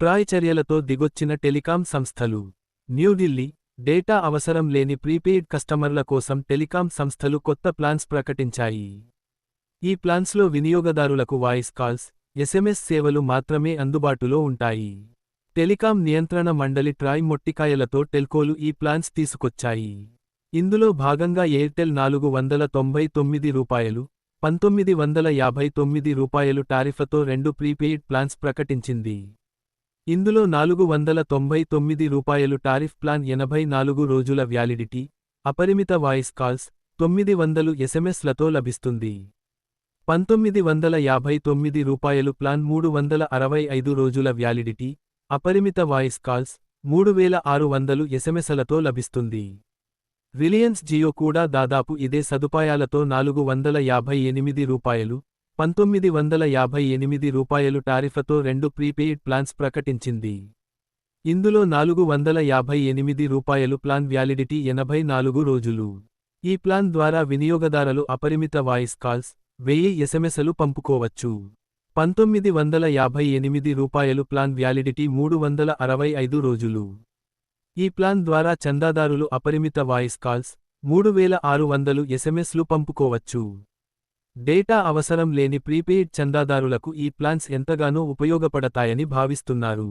Troy చర్యలతో దిగొచ్చిన telecom సంస్థలు. New Delhi data అవసరం లేని ప్రీపెయిడ్ కస్టమర్ల కోసం టెలికాం సంస్థలు కొత్త ప్లాన్స్ ప్రకటించాయి. ఈ ప్లాన్స్లో వినియోగదారులకు వాయిస్ కాల్స్ ఎస్ఎంఎస్ సేవలు మాత్రమే అందుబాటులో ఉంటాయి. టెలికాం నియంత్రణ మండలి ట్రాయ్ మొట్టికాయలతో టెల్కోలు ఈ ప్లాన్స్ తీసుకొచ్చాయి. ఇందులో భాగంగా ఎయిర్టెల్ నాలుగు వందల తొంభై తొమ్మిది రూపాయలు పంతొమ్మిది వందల యాభై తొమ్మిది రూపాయలు టారిఫతో రెండు ప్రీపెయిడ్ ప్లాన్స్ ప్రకటించింది. ఇందులో నాలుగు వందల తొంభై తొమ్మిది రూపాయలు టారిఫ్ ప్లాన్ ఎనభై నాలుగు రోజుల వ్యాలిడిటీ అపరిమిత వాయిస్ కాల్స్ తొమ్మిది వందలు ఎస్ఎంఎస్లతో లభిస్తుంది. పంతొమ్మిది వందల యాభై తొమ్మిది రూపాయలు ప్లాన్ మూడు వందల అరవై ఐదు రోజుల వ్యాలిడిటీ అపరిమిత వాయిస్ కాల్స్ మూడు వేల ఆరు వందలు ఎస్ఎంఎస్లతో లభిస్తుంది. రిలయన్స్ జియో కూడా దాదాపు ఇదే సదుపాయాలతో నాలుగు వందల యాభై ఎనిమిది రూపాయలు పంతొమ్మిది వందల యాభై ఎనిమిది రూపాయలు టారిఫతో రెండు ప్రీపెయిడ్ ప్లాన్స్ ప్రకటించింది. ఇందులో నాలుగు వందల యాభై ఎనిమిది రూపాయలు ప్లాన్ వ్యాలిడిటీ ఎనభై నాలుగు రోజులు. ఈ ప్లాన్ ద్వారా వినియోగదారులు అపరిమిత వాయిస్ కాల్స్ వెయ్యి ఎస్ఎంఎస్లు పంపుకోవచ్చు. పంతొమ్మిది వందల యాభై ఎనిమిది రూపాయలు ప్లాన్ వ్యాలిడిటీ మూడు వందల అరవై ఐదు రోజులు. ఈ ప్లాన్ ద్వారా చందాదారులు అపరిమిత వాయిస్ కాల్స్ మూడు వేల ఆరు వందలు ఎస్ఎంఎస్లు పంపుకోవచ్చు. డేటా అవసరం లేని ప్రీపెయిడ్ చందాదారులకు ఈ ప్లాన్స్ ఎంతగానో ఉపయోగపడతాయని భావిస్తున్నారు.